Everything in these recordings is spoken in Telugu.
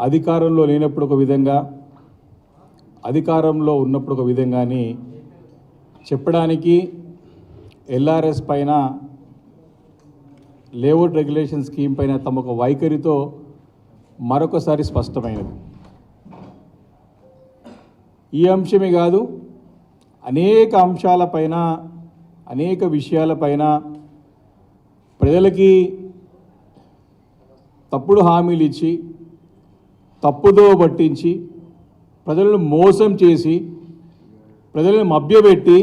అధికారంలో లేనప్పుడు ఒక విధంగా అధికారంలో ఉన్నప్పుడు ఒక విధంగాని చెప్పడానికి ఎల్ఆర్ఎస్ పైన లేఅవుట్ రెగ్యులేషన్ స్కీమ్ పైన తమ ఒక వైఖరితో మరొకసారి స్పష్టమైనది. ఈ అంశమే కాదు అనేక అంశాలపైన అనేక విషయాలపైన ప్రజలకి తప్పుడు హామీలు ఇచ్చి తప్పుదో పట్టించి ప్రజలను మోసం చేసి ప్రజలను మభ్యపెట్టి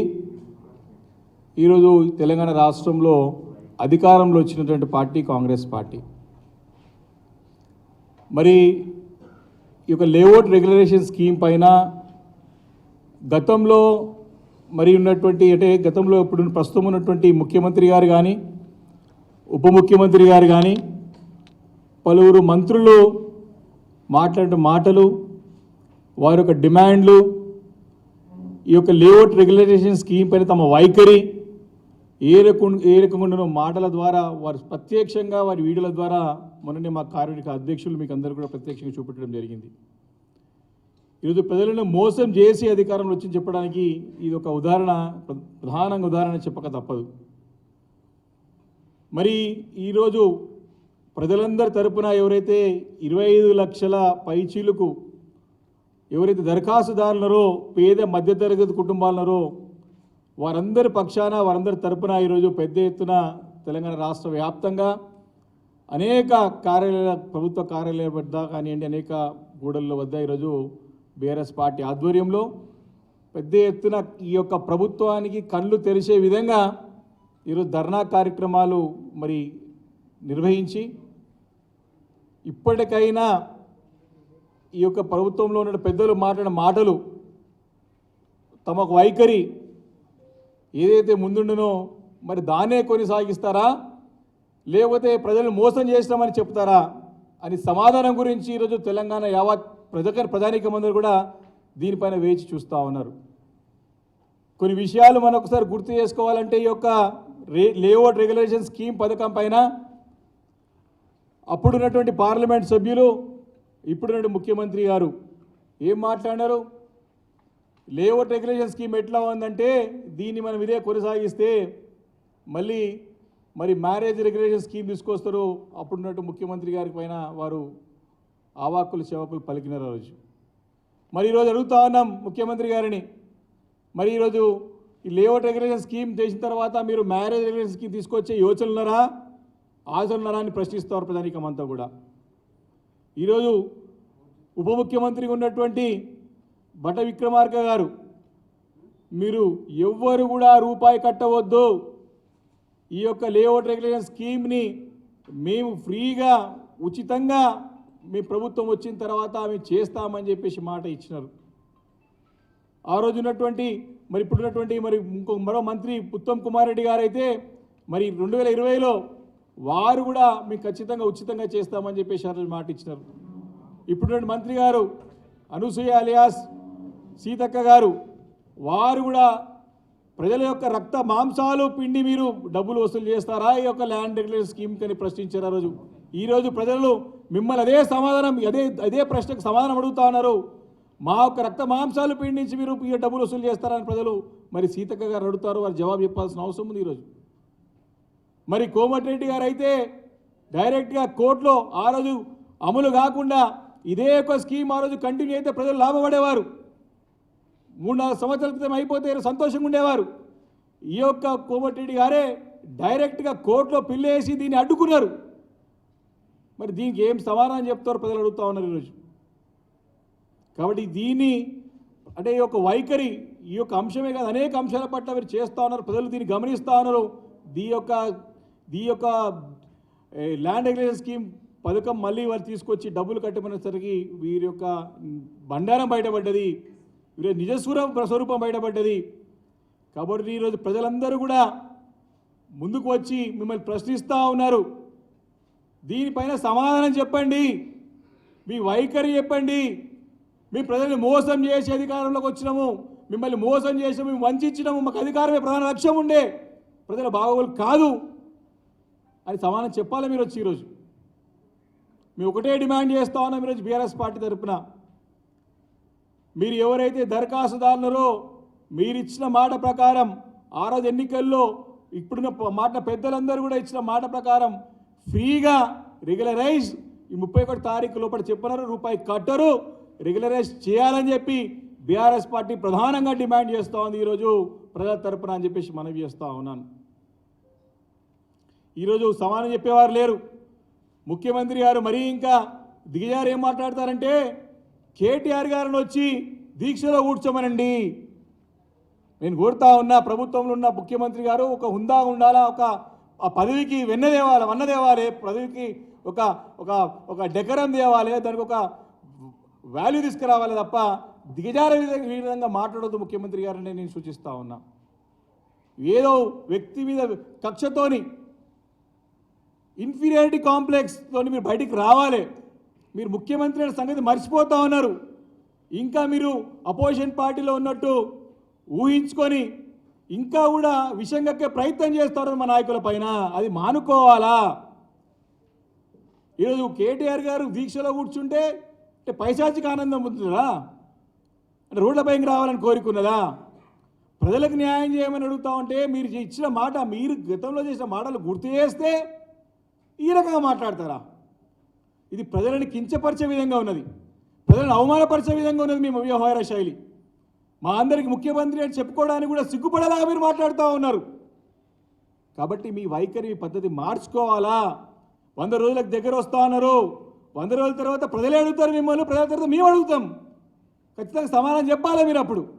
ఈరోజు తెలంగాణ రాష్ట్రంలో అధికారంలో వచ్చినటువంటి పార్టీ కాంగ్రెస్ పార్టీ. మరి ఈ యొక్క లేఅవుట్ రెగ్యులరేషన్ స్కీమ్ పైన గతంలో మరి ఉన్నటువంటి అంటే గతంలో ఇప్పుడు ప్రస్తుతం ఉన్నటువంటి ముఖ్యమంత్రి గారు కానీ ఉప ముఖ్యమంత్రి గారు కానీ పలువురు మంత్రులు మాట్లాడిన మాటలు వారి యొక్క డిమాండ్లు ఈ యొక్క లేఅవుట్ రెగ్యులేటేషన్ స్కీమ్ పైన తమ వైఖరి ఏ రకం ఏ రకంగా మాటల ద్వారా వారు ప్రత్యక్షంగా వారి వీడియోల ద్వారా మొన్ననే మా కార్మిక అధ్యక్షులు మీకు అందరూ కూడా ప్రత్యక్షంగా చూపెట్టడం జరిగింది. ఈరోజు ప్రజలను మోసం చేసి అధికారంలో వచ్చి చెప్పడానికి ఇది ఒక ఉదాహరణ ప్ర- ప్రధానంగా ఉదాహరణ చెప్పక తప్పదు. మరి ఈరోజు ప్రజలందరి తరపున ఎవరైతే ఇరవై ఐదు లక్షల పైచీలకు ఎవరైతే దరఖాస్తుదారులరో పేద మధ్యతరగతి కుటుంబాలనరో వారందరి పక్షాన వారందరి తరపున ఈరోజు పెద్ద ఎత్తున తెలంగాణ రాష్ట్ర వ్యాప్తంగా అనేక కార్యాలయాల ప్రభుత్వ కార్యాలయాల వద్ద కానివ్వండి అనేక గూడళ్ళ వద్ద ఈరోజు బీఆర్ఎస్ పార్టీ ఆధ్వర్యంలో పెద్ద ఎత్తున ఈ యొక్క ప్రభుత్వానికి కళ్ళు తెరిచే విధంగా ఈరోజు ధర్నా కార్యక్రమాలు మరి నిర్వహించి ఇప్పటికైనా ఈ యొక్క ప్రభుత్వంలో ఉన్న పెద్దలు మాట్లాడిన మాటలు తమకు వైఖరి ఏదైతే ముందుండనో మరి దాన్నే కొనసాగిస్తారా? లేకపోతే ప్రజలను మోసం చేస్తామని చెప్తారా? అని సమాధానం గురించి ఈరోజు తెలంగాణ యావత్ ప్రజక ప్రధానికమందరూ కూడా దీనిపైన వేచి చూస్తూ ఉన్నారు. కొన్ని విషయాలు మనం ఒకసారి గుర్తు చేసుకోవాలంటే ఈ యొక్క రే లేఅవుట్ రెగ్యులేషన్ స్కీమ్ పథకం పైన అప్పుడున్నటువంటి పార్లమెంట్ సభ్యులు ఇప్పుడున్నటువంటి ముఖ్యమంత్రి గారు ఏం మాట్లాడారు లేఅవుట్ రెగ్యులేషన్ స్కీమ్ ఎట్లా ఉందంటే దీన్ని మనం ఇదే కొనసాగిస్తే మళ్ళీ మరి మ్యారేజ్ రెగ్యులేషన్ స్కీమ్ తీసుకొస్తారు. అప్పుడున్నట్టు ముఖ్యమంత్రి గారి పైన వారు ఆవాక్కులు చెవకులు పలికినారు ఆ రోజు. మరి ఈరోజు అడుగుతా ఉన్నాం ముఖ్యమంత్రి గారిని. మరి ఈరోజు ఈ లేఅవుట్ రెగ్యులేషన్ స్కీమ్ చేసిన తర్వాత మీరు మ్యారేజ్ రెగ్యులేషన్ స్కీమ్ తీసుకొచ్చే యోచనలు ఉన్నారా ప్రశ్నిస్తారు ప్రధానికం కూడా. ఈరోజు ఉప ముఖ్యమంత్రిగా ఉన్నటువంటి బట విక్రమార్క గారు మీరు ఎవ్వరు కూడా రూపాయి కట్టవద్దు. ఈ యొక్క లేఅవుట్ రెగ్యులేషన్ స్కీమ్ని మేము ఫ్రీగా ఉచితంగా మీ ప్రభుత్వం వచ్చిన తర్వాత మేము చేస్తామని చెప్పేసి మాట ఇచ్చినారు. ఆ రోజు ఉన్నటువంటి మరి ఇప్పుడున్నటువంటి మరి ఇంకో మరో మంత్రి ఉత్తమ్ కుమార్ రెడ్డి గారు అయితే మరి రెండు వేల ఇరవైలో వారు కూడా మీకు ఖచ్చితంగా ఉచితంగా చేస్తామని చెప్పేసి ఆ రోజు మాట ఇచ్చినారు. ఇప్పుడు మంత్రి గారు అనుసూయ అలియాస్ సీతక్క గారు వారు కూడా ప్రజల యొక్క రక్త మాంసాలు పిండి మీరు డబ్బులు వసూలు చేస్తారా? ఈ యొక్క ల్యాండ్ రెగ్యులేషన్ స్కీమ్ కని ప్రశ్నించారు ఆ రోజు. ఈరోజు ప్రజలు మిమ్మల్ని అదే సమాధానం అదే అదే ప్రశ్నకు సమాధానం అడుగుతా ఉన్నారు. మా యొక్క రక్త మాంసాలు పిండించి మీరు ఈ డబ్బులు వసూలు చేస్తారని ప్రజలు మరి సీతక్క గారు అడుగుతారు వారు జవాబు చెప్పాల్సిన అవసరం ఉంది ఈరోజు మరి కోమటిరెడ్డి గారు అయితే డైరెక్ట్గా కోర్టులో ఆ రోజు అమలు కాకుండా ఇదే ఒక స్కీమ్ ఆ రోజు కంటిన్యూ అయితే ప్రజలు లాభపడేవారు. మూడు నాలుగు సంవత్సరాల క్రితం అయిపోతే సంతోషంగా ఉండేవారు. ఈ యొక్క కోమటిరెడ్డి గారే డైరెక్ట్గా కోర్టులో పిల్లేసి దీన్ని అడ్డుకున్నారు. మరి దీనికి ఏం సమాధానం చెప్తారో ప్రజలు అడుగుతా ఉన్నారు ఈరోజు. కాబట్టి దీన్ని అంటే ఈ యొక్క వైఖరి ఈ యొక్క అంశమే కాదు అనేక అంశాల పట్ల మీరు చేస్తూ ఉన్నారు ప్రజలు దీన్ని గమనిస్తూ ఉన్నారు. దీ యొక్క దీ యొక్క ల్యాండ్ రెగ్యులేషన్ స్కీమ్ పథకం మళ్ళీ వారు తీసుకొచ్చి డబ్బులు కట్టమనేసరికి వీరి యొక్క బండారం బయటపడ్డది వీరి నిజస్వరం స్వరూపం బయటపడ్డది. కాబట్టి ఈరోజు ప్రజలందరూ కూడా ముందుకు వచ్చి మిమ్మల్ని ప్రశ్నిస్తూ ఉన్నారు. దీనిపైన సమాధానం చెప్పండి. మీ వైఖరి చెప్పండి. మీ ప్రజల్ని మోసం చేసి అధికారంలోకి వచ్చినాము మిమ్మల్ని మోసం చేసి మేము వంచినాము మాకు అధికారమే ప్రధాన లక్ష్యం ఉండే. ప్రజల బాగోగులు కాదు. అని సమానం చెప్పాలి మీరు వచ్చి ఈరోజు? మేము ఒకటే డిమాండ్ చేస్తా ఉన్నాం ఈరోజు బీఆర్ఎస్ పార్టీ తరపున. మీరు ఎవరైతే దరఖాస్తుదారులరో మీరిచ్చిన మాట ప్రకారం ఆ రోజు ఎన్నికల్లో ఇప్పుడున్న మాట పెద్దలందరూ కూడా ఇచ్చిన మాట ప్రకారం ఫ్రీగా రెగ్యులరైజ్ ఈ ముప్పై ఒకటి తారీఖు లోపల చెప్పినారు రూపాయి కట్టరు రెగ్యులరైజ్ చేయాలని చెప్పి బీఆర్ఎస్ పార్టీ ప్రధానంగా డిమాండ్ చేస్తూ ఉంది ఈరోజు ప్రజల తరపున అని చెప్పేసి మనవి చేస్తూ ఉన్నాను. ఈరోజు సమానం చెప్పేవారు లేరు. ముఖ్యమంత్రి గారు మరీ ఇంకా దిగజారు ఏం మాట్లాడతారంటే కేటీఆర్ గారిని వచ్చి దీక్షలో కూర్చోమనండి. నేను కోరుతా ఉన్నా ప్రభుత్వంలో ఉన్న ముఖ్యమంత్రి గారు ఒక హుందా ఉండాలా ఒక ఆ పదవికి వెన్న తేవాలి వన్న తేవాలి పదవికి ఒక ఒక ఒక డెకరం దేవాలి దానికి ఒక వాల్యూ తీసుకురావాలి తప్ప దిగజారే విధంగా ఈ విధంగా మాట్లాడొద్దు ముఖ్యమంత్రి గారిని నేను సూచిస్తా ఉన్నా. ఏదో వ్యక్తి మీద కక్షతోని ఇన్ఫీరియారిటీ కాంప్లెక్స్తో మీరు బయటికి రావాలి. మీరు ముఖ్యమంత్రి అనే సంగతి మర్చిపోతా ఉన్నారు. ఇంకా మీరు అపోజిషన్ పార్టీలో ఉన్నట్టు ఊహించుకొని ఇంకా కూడా విషయం ప్రయత్నం చేస్తారు మా నాయకుల పైన. అది మానుకోవాలా? ఈరోజు కేటీఆర్ గారు దీక్షలో కూర్చుంటే అంటే పైశాచిక ఆనందం ఉంటుందా? అంటే రోడ్లపైకి రావాలని కోరుకున్నదా? ప్రజలకు న్యాయం చేయమని అడుగుతా ఉంటే మీరు ఇచ్చిన మాట మీరు గతంలో చేసిన మాటలు గుర్తు చేస్తే ఈ రకంగా మాట్లాడతారా? ఇది ప్రజలను కించపరిచే విధంగా ఉన్నది. ప్రజలను అవమానపరిచే విధంగా ఉన్నది మీ వ్యవహార శైలి. మా అందరికి ముఖ్యమంత్రి అని చెప్పుకోవడానికి కూడా సిగ్గుపడేలాగా మీరు మాట్లాడుతూ ఉన్నారు. కాబట్టి మీ వైఖరి పద్ధతి మార్చుకోవాలా? వంద రోజులకు దగ్గర వస్తా ఉన్నారు వంద రోజుల తర్వాత ప్రజలే అడుగుతారు మిమ్మల్ని ప్రజల తర్వాత మేము అడుగుతాం. ఖచ్చితంగా సమాధానం చెప్పాలి మీరు అప్పుడు?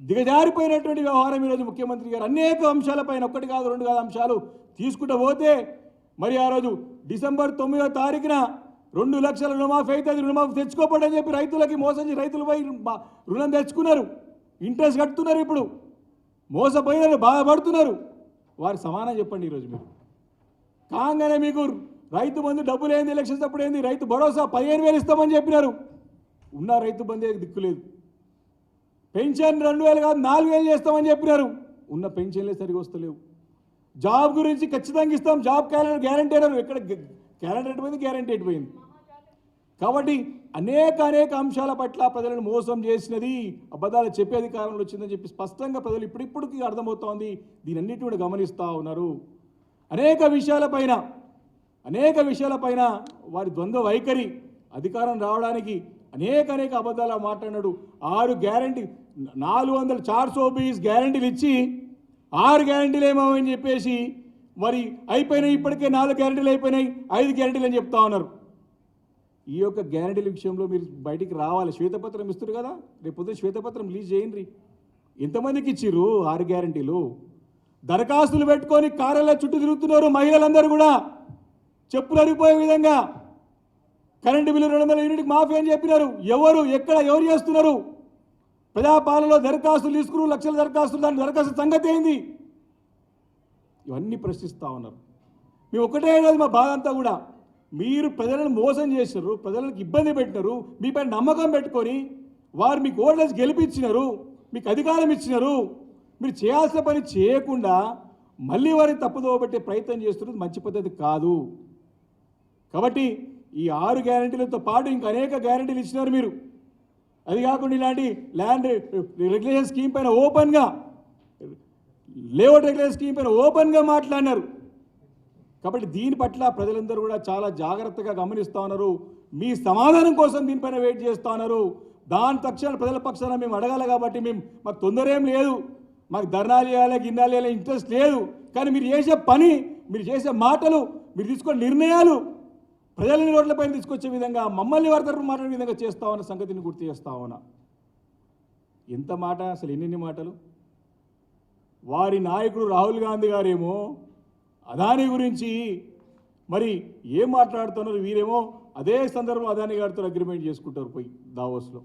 దిగజారిపోయినటువంటి వ్యవహారం ఈరోజు ముఖ్యమంత్రి గారు అనేక అంశాలపైన ఒక్కటి కాదు రెండు కాదు అంశాలు తీసుకుంటూ పోతే మరి ఆ రోజు డిసెంబర్ తొమ్మిదో తారీఖున రెండు లక్షల రుణమాఫీ అయితే అది రుణమాఫీ తెచ్చుకోపడని చెప్పి రైతులకి మోసం చేసి రైతులు పోయి రుణం తెచ్చుకున్నారు. ఇంట్రెస్ట్ కట్టుతున్నారు ఇప్పుడు. మోసపోయినారు బాధపడుతున్నారు. వారి సమానం చెప్పండి ఈరోజు మీరు. కాగానే మీకు రైతు బంధు డబ్బులు ఏంది ఎలక్షన్స్ అప్పుడు ఏంది రైతు భరోసా పదిహేను వేలు ఇస్తామని చెప్పినారు. ఉన్న రైతు బంధే దిక్కులేదు పెన్షన్ రెండు వేలు కాదు నాలుగు వేలు చేస్తామని చెప్పినారు. ఉన్న పెన్షన్లే సరిగా వస్తలేవు. జాబ్ గురించి ఖచ్చితంగా ఇస్తాం. జాబ్ క్యాలెండర్ గ్యారంటీ అన్నారు. ఎక్కడ క్యాలెండర్ ఎటుపోయింది గ్యారంటీ ఎటుపోయింది కాబట్టి అనేక అనేక అంశాల పట్ల ప్రజలను మోసం చేసినది అబద్ధాలు చెప్పే అధికారంలో వచ్చిందని చెప్పి స్పష్టంగా ప్రజలు ఇప్పుడిప్పటికీ అర్థమవుతోంది. దీని అన్నిటి కూడా గమనిస్తూ ఉన్నారు. అనేక విషయాలపైన అనేక విషయాలపైన వారి ద్వంద్వ వైఖరి అధికారం రావడానికి అనేక అనేక అబద్ధాలు మాట్లాడినాడు ఆరు గ్యారంటీ నాలుగు వందల చార్ సోబీస్ గ్యారంటీలు ఇచ్చి ఆరు గ్యారంటీలు ఏమో అని చెప్పేసి మరి అయిపోయినాయి ఇప్పటికే నాలుగు గ్యారంటీలు అయిపోయినాయి ఐదు గ్యారంటీలు అని చెప్తా ఉన్నారు. ఈ యొక్క గ్యారంటీల విషయంలో మీరు బయటికి రావాలి. శ్వేతపత్రం ఇస్తారు కదా రేపు పొద్దున శ్వేతపత్రం రిలీజ్ చేయండి. ఎంతమందికి ఇచ్చిర్రు ఆరు గ్యారంటీలు? దరఖాస్తులు పెట్టుకొని కార్యాలయ చుట్టూ తిరుగుతున్నారు మహిళలందరూ కూడా. చెప్పులు అరిగిపోయే విధంగా కరెంటు బిల్లు రెండు వందల యూనిట్కి మాఫీ అని చెప్పినారు. ఎవరు? ఎక్కడ? ఎవరు చేస్తున్నారు? ప్రజాపాలనలో దరఖాస్తులు తీసుకున్నారు లక్షల దరఖాస్తులు. దాని దరఖాస్తు సంగతి ఏంది? ఇవన్నీ ప్రశ్నిస్తూ ఉన్నారు. మేము ఒకటే కాదు మా బాధ అంతా కూడా. మీరు ప్రజలను మోసం చేసినారు ప్రజలకు ఇబ్బంది పెట్టినారు మీపై నమ్మకం పెట్టుకొని వారు మీకు ఓట్లేసి గెలిపించినారు మీకు అధికారం ఇచ్చినారు. మీరు చేయాల్సిన పని చేయకుండా మళ్ళీ వారిని తప్పుదోవ పెట్టే ప్రయత్నం చేస్తున్నది మంచి పద్ధతి కాదు. కాబట్టి ఈ ఆరు గ్యారంటీలతో పాటు ఇంకా అనేక గ్యారంటీలు ఇచ్చినారు మీరు. అది కాకుండా ఇలాంటి ల్యాండ్ రెగ్యులేషన్ స్కీమ్ పైన ఓపెన్గా లేఅవుట్ రెగ్యులేషన్ స్కీమ్ పైన ఓపెన్గా మాట్లాడినారు. కాబట్టి దీని పట్ల ప్రజలందరూ కూడా చాలా జాగ్రత్తగా గమనిస్తూ ఉన్నారు. మీ సమాధానం కోసం దీనిపైన వెయిట్ చేస్తూ ఉన్నారు. దాని తక్షణ ప్రజల పక్షాన మేము అడగాలి కాబట్టి మేము మాకు తొందర ఏం లేదు. మాకు ధర్నాలు చేయాలి గిన్నాలు చేయాలి ఇంట్రెస్ట్ లేదు. కానీ మీరు చేసే పని మీరు చేసే మాటలు మీరు తీసుకునే నిర్ణయాలు ప్రజలని రోడ్లపైన తీసుకొచ్చే విధంగా మమ్మల్ని వారి తరఫున మాట్లాడే విధంగా చేస్తా సంగతిని గుర్తు చేస్తా ఉన్నా. ఎంత మాట? అసలు ఎన్నెన్ని మాటలు? వారి నాయకుడు రాహుల్ గాంధీ గారేమో అదాని గురించి మరి ఏం మాట్లాడుతున్నారు? వీరేమో అదే సందర్భం అదాని గారితో అగ్రిమెంట్ చేసుకుంటారు పోయి దావోస్లో.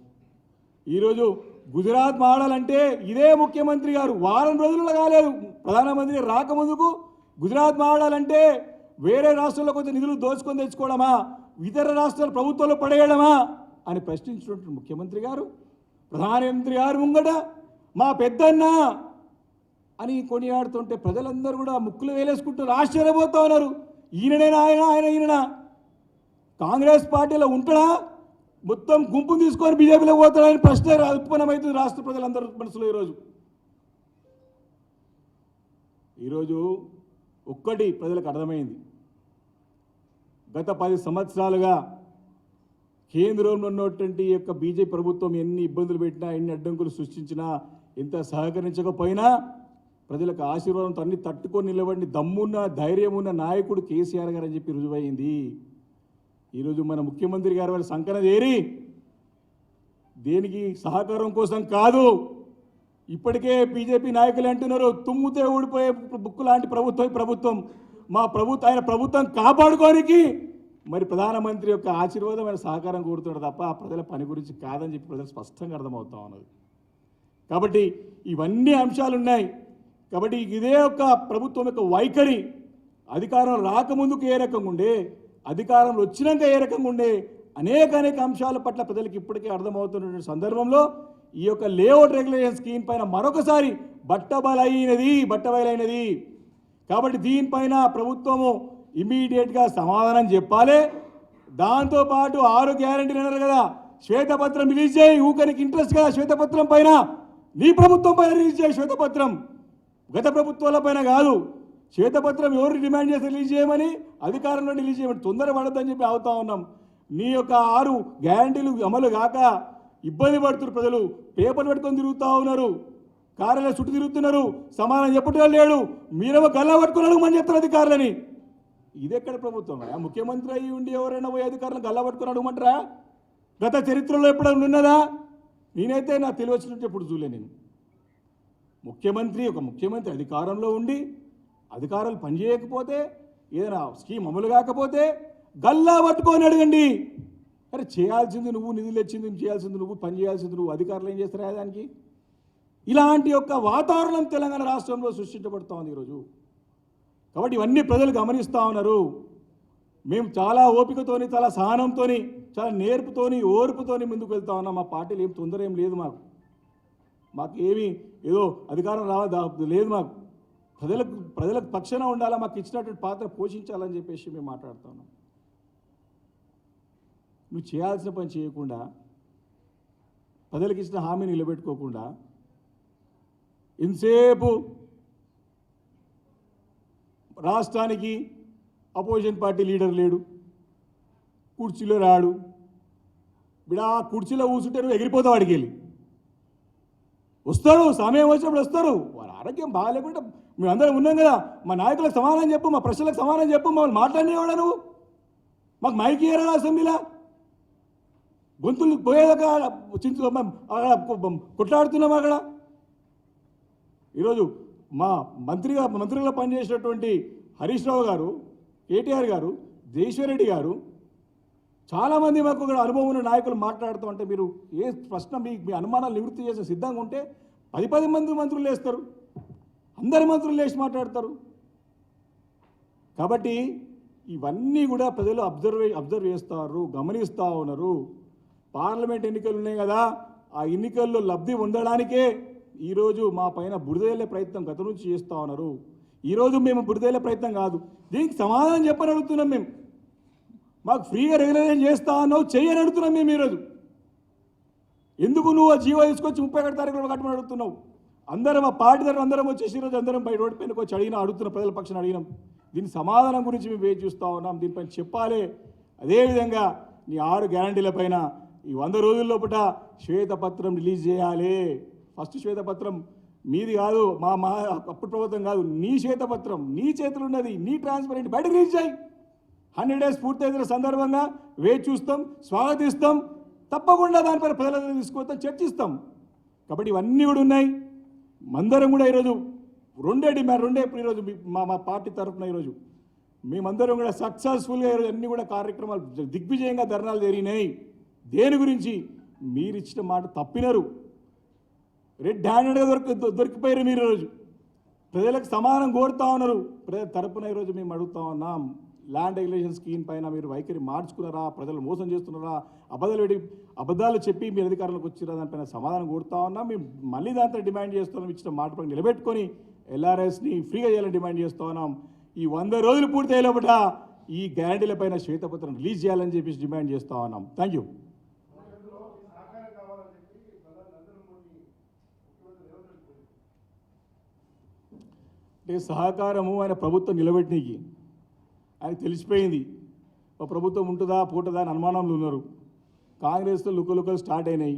ఈరోజు గుజరాత్ మాడాలంటే ఇదే ముఖ్యమంత్రి గారు. వారం రోజుల్లో కాలేదు. ప్రధానమంత్రి రాకముందుకు గుజరాత్ మాడాలంటే వేరే రాష్ట్రాల్లో కొంచెం నిధులు దోచుకొని తెచ్చుకోవడమా? ఇతర రాష్ట్రాల ప్రభుత్వంలో పడేయడమా? అని ప్రశ్నించినటువంటి ముఖ్యమంత్రి గారు ప్రధానమంత్రి గారు ముంగట మా పెద్దన్న అని కొనియాడుతుంటే ప్రజలందరూ కూడా ముక్కులు వేలేసుకుంటారు ఆశ్చర్యపోతూ ఉన్నారు. ఈయననేనా? ఆయన ఆయన ఈయన కాంగ్రెస్ పార్టీలో ఉంటాడా? మొత్తం గుంపు తీసుకొని బీజేపీలో పోతాడని ప్రశ్న ఉత్పన్నమవుతుంది రాష్ట్ర ప్రజలందరూ మనసులో ఈరోజు. ఈరోజు ఒక్కటి ప్రజలకు అర్థమైంది. గత పది సంవత్సరాలుగా కేంద్రంలో ఉన్నటువంటి యొక్క బీజేపీ ప్రభుత్వం ఎన్ని ఇబ్బందులు పెట్టినా ఎన్ని అడ్డంకులు సృష్టించినా ఎంత సహకరించకపోయినా ప్రజలకు ఆశీర్వాదంతో అన్ని తట్టుకొని నిలబడిన దమ్మున్న ధైర్యం ఉన్న నాయకుడు కేసీఆర్ గారు అని చెప్పి రుజువైంది. ఈరోజు మన ముఖ్యమంత్రి గారు వారి సంకన చేరి దేనికి సహకారం కోసం కాదు ఇప్పటికే బీజేపీ నాయకులు అంటున్నారు తుమ్ముతే ఊడిపోయే బుక్కు లాంటి ప్రభుత్వం ప్రభుత్వం. మా ప్రభుత్వం ఆయన ప్రభుత్వం కాపాడుకోనికి మరి ప్రధానమంత్రి యొక్క ఆశీర్వాదమైన సహకారం కోరుతున్నాడు తప్ప ఆ ప్రజల పని గురించి కాదని చెప్పి ప్రజలు స్పష్టంగా అర్థమవుతా ఉన్నది. కాబట్టి ఇవన్నీ అంశాలు ఉన్నాయి. కాబట్టి ఇదే యొక్క ప్రభుత్వం యొక్క వైఖరి. అధికారం రాకముందుకు ఏ రకంగా ఉండే అధికారంలో వచ్చినాక ఏ రకంగా ఉండే అనేక అనేక అంశాల పట్ల ప్రజలకు ఇప్పటికే అర్థమవుతున్నటువంటి సందర్భంలో ఈ యొక్క లేఅవుట్ రెగ్యులేషన్ స్కీమ్ పైన మరొకసారి బట్టబలైనది బట్టబయలైనది. కాబట్టి దీనిపైన ప్రభుత్వము ఇమీడియట్గా సమాధానం చెప్పాలి. దాంతోపాటు ఆరు గ్యారంటీలు అన్నారు కదా శ్వేతపత్రం రిలీజ్ చేయి ఊకరికి ఇంట్రెస్ట్ కదా శ్వేతపత్రం పైన. నీ ప్రభుత్వం పైన రిలీజ్ చేయి శ్వేతపత్రం. గత ప్రభుత్వాల పైన కాదు. శ్వేతపత్రం ఎవరు డిమాండ్ చేసి రిలీజ్ చేయమని అధికారంలో రిలీజ్ చేయమని తొందరపడద్దని చెప్పి అవుతా ఉన్నాం. నీ యొక్క ఆరు గ్యారంటీలు అమలు కాక ఇబ్బంది పడుతున్నారు ప్రజలు. పేపర్లు పెట్టుకొని తిరుగుతూ ఉన్నారు. కార్యాలయం చుట్టూ తిరుగుతున్నారు. సమాధానం చెప్పటం లేడు. మీరేమో గల్లా పట్టుకున్నారు మనం చెప్తారు అధికారులని. ఇది ఎక్కడ ప్రభుత్వం? ముఖ్యమంత్రి అయ్యి ఉండి ఎవరైనా పోయి అధికారులను గల్లా పట్టుకుని అడగమంటారా? గత చరిత్రలో ఎప్పుడైనా ఉన్నదా? నేనైతే నా తెలివి వచ్చినట్టు ఎప్పుడు చూడలే నేను. ముఖ్యమంత్రి ఒక ముఖ్యమంత్రి అధికారంలో ఉండి అధికారులు పనిచేయకపోతే ఏదైనా స్కీమ్ అమలు కాకపోతే గల్లా పట్టుకొని అడగండి. అరే చేయాల్సింది నువ్వు నిధులు ఇచ్చింది చేయాల్సింది నువ్వు పని చేయాల్సింది నువ్వు అధికారులు ఏం చేస్తారా దానికి? ఇలాంటి యొక్క వాతావరణం తెలంగాణ రాష్ట్రంలో సృష్టించబడుతోంది ఉంది ఈరోజు. కాబట్టి ఇవన్నీ ప్రజలు గమనిస్తూ ఉన్నారు. మేము చాలా ఓపికతోని చాలా సహనంతో చాలా నేర్పుతోని ఓర్పుతోని ముందుకు వెళ్తా ఉన్నాం. మా పార్టీలు ఏం తొందర ఏం లేదు మాకు. మాకు ఏమీ ఏదో అధికారం రావ లేదు మాకు. ప్రజలకు ప్రజలకు పక్షాన ఉండాలా మాకు ఇచ్చినటువంటి పాత్ర పోషించాలని చెప్పేసి మేము మాట్లాడుతున్నాం నువ్వు చేయాల్సిన పని చేయకుండా ప్రజలకు ఇచ్చిన హామీని నిలబెట్టుకోకుండా ఇంతసేపు రాష్ట్రానికి అపోజిషన్ పార్టీ లీడర్ లేడు కుర్చీలో రాడు. బిడా కుర్చీలో కూర్చుంటే నువ్వు ఎగిరిపోతావు అడిగి వెళ్ళి. వస్తారు సమయం వచ్చినప్పుడు వస్తారు. వారి ఆరోగ్యం బాగాలేకుండా మేమందరం అందరం ఉన్నాం కదా. మా నాయకులకు సమాధానం చెప్పు మా ప్రశ్నలకు సమాధానం చెప్పు మమ్మల్ని మాట్లాడినేవాడా నువ్వు? మాకు మైకి ఏరాడా అసెంబ్లీలా? గొంతులు పోయేదాకా చింతు కొట్లాడుతున్నాం అక్కడ. ఈరోజు మా మంత్రిగా మంత్రిగా పనిచేసినటువంటి హరీష్ రావు గారు కేటీఆర్ గారు జయేశ్వరరెడ్డి గారు చాలామంది మాకు ఇక్కడ అనుభవం ఉన్న నాయకులు మాట్లాడుతూ అంటే మీరు ఏ ప్రశ్న మీ మీ అనుమానాలు నివృత్తి చేసే సిద్ధంగా ఉంటే పది పది మంది మంత్రులు వేస్తారు అందరి మంత్రులు లేచి మాట్లాడతారు. కాబట్టి ఇవన్నీ కూడా ప్రజలు అబ్జర్వ్ అబ్జర్వ్ చేస్తారు గమనిస్తూ ఉన్నారు. పార్లమెంట్ ఎన్నికలు ఉన్నాయి కదా ఆ ఎన్నికల్లో లబ్ధి ఉండడానికే ఈరోజు మా పైన బురదల్లే ప్రయత్నం గత నుంచి చేస్తూ ఉన్నారు. ఈరోజు మేము బురదల్లే ప్రయత్నం కాదు. దీనికి సమాధానం చెప్పని అడుగుతున్నాం మేము. మాకు ఫ్రీగా రెగ్యులరైజ్ చేస్తా అన్నావు చేయని అడుగుతున్నాం మేము ఈరోజు. ఎందుకు నువ్వు ఆ జీవో తీసుకొచ్చి ముప్పై ఒకటి తారీఖులో కట్టమని అడుగుతున్నావు? అందరం ఆ పార్టీ అందరం వచ్చేసి ఈరోజు అందరం బయట రోడ్డు పైనకి వచ్చి అడిగిన అడుగుతున్న ప్రజల పక్షాన అడిగినాం. దీని సమాధానం గురించి మేము వేచి చూస్తూ ఉన్నాం? దీనిపైన చెప్పాలి. అదేవిధంగా నీ ఆరు గ్యారంటీల పైన ఈ వంద రోజుల లోపల శ్వేతపత్రం రిలీజ్ చేయాలి. ఫస్ట్ శ్వేతపత్రం మీది కాదు మా మా అప్పుడు ప్రభుత్వం కాదు నీ శ్వేతపత్రం నీ చేతులు ఉన్నది నీ ట్రాన్స్పరెంట్ బయట రిలీజ్ చేయి. హండ్రెడ్ డేస్ పూర్తయిన సందర్భంగా వేచి చూస్తాం స్వాగతిస్తాం. తప్పకుండా దానిపైన ప్రజలందరూ తీసుకొస్తాం చర్చిస్తాం. కాబట్టి ఇవన్నీ కూడా ఉన్నాయి. మందరం కూడా ఈరోజు రెండే డిమాండ్ రెండే ఈరోజు మా మా పార్టీ తరఫున ఈరోజు మేమందరం కూడా సక్సెస్ఫుల్గా ఈరోజు అన్ని కూడా కార్యక్రమాలు దిగ్విజయంగా ధర్నాలు జరిగినాయి. దేని గురించి? మీరు ఇచ్చిన మాట తప్పినరు. రెడ్ హ్యాండెడ్గా దొరికి దొరికిపోయారు మీరు ఈరోజు ప్రజలకు సమానం కోరుతా ఉన్నారు. ప్రజల తరపున ఈరోజు మేము అడుగుతా ఉన్నాం ల్యాండ్ రెగ్యులేషన్ స్కీమ్ పైన మీరు వైఖరి మార్చుకున్నారా? ప్రజలు మోసం చేస్తున్నారా? అబద్ధాలు పెట్టి అబద్ధాలు చెప్పి మీరు అధికారంలోకి వచ్చిరా దానిపైన సమాధానం కోరుతా ఉన్నాం. మేము మళ్ళీ దాంతో డిమాండ్ చేస్తున్నాం. ఇచ్చిన మాట పైన నిలబెట్టుకొని ఎల్ఆర్ఎస్ని ఫ్రీగా చేయాలని డిమాండ్ చేస్తూ ఉన్నాం. ఈ వంద రోజులు పూర్తయ్యే లోపల ఈ గ్యారంటీలపైన శ్వేతపత్రం రిలీజ్ చేయాలని చెప్పేసి డిమాండ్ చేస్తా ఉన్నాం. థ్యాంక్ యూ అంటే సహకారము ఆయన ప్రభుత్వం నిలబెట్టినకి. ఆయన తెలిసిపోయింది. ఒక ప్రభుత్వం ఉంటుందా పూటదా అని అనుమానంలో ఉన్నారు. కాంగ్రెస్లో లుక్క లుక్కలు స్టార్ట్ అయినాయి.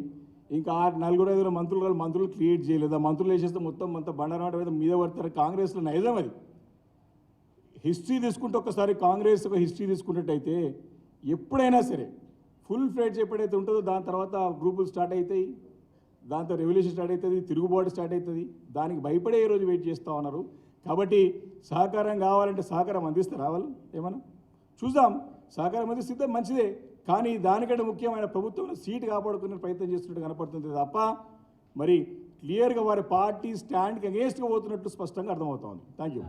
ఇంకా ఆ నలుగురు ఐదుగురు మంత్రులు మంత్రులు క్రియేట్ చేయలేదు? మంత్రులు వేసేస్తే మొత్తం అంతా బండరాట మీద మీద పడతారు? కాంగ్రెస్లో నైజం అది. హిస్టరీ తీసుకుంటే ఒక్కసారి కాంగ్రెస్ ఒక హిస్టరీ తీసుకున్నట్టయితే ఎప్పుడైనా సరే ఫుల్ ఫ్లైట్ ఎప్పుడైతే ఉంటుందో దాని తర్వాత గ్రూపులు స్టార్ట్ అవుతాయి దాంతో రెవల్యూషన్ స్టార్ట్ అవుతుంది తిరుగుబాటు స్టార్ట్ అవుతుంది దానికి భయపడే ఈ రోజు వెయిట్ చేస్తూ ఉన్నారు. కాబట్టి సహకారం కావాలంటే సహకారం అందిస్తారా వాళ్ళు? ఏమన్నా? చూద్దాం. సహకారం అందిస్తే మంచిదే. కానీ దానికంటే ముఖ్యమైన ప్రభుత్వం సీటు కాపాడుకునే ప్రయత్నం చేస్తున్నట్టు కనపడుతుంది తప్ప మరి క్లియర్గా వారి పార్టీ స్టాండ్కి అగేన్స్ట్గా పోతున్నట్టు స్పష్టంగా అర్థమవుతోంది. Thank you